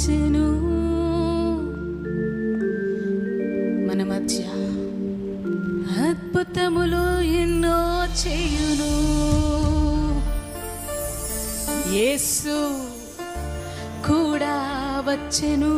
వచ్చెను మన మధ్య అద్భుతములు ఎన్నో చేయును. యేసు కూడా వచ్చెను.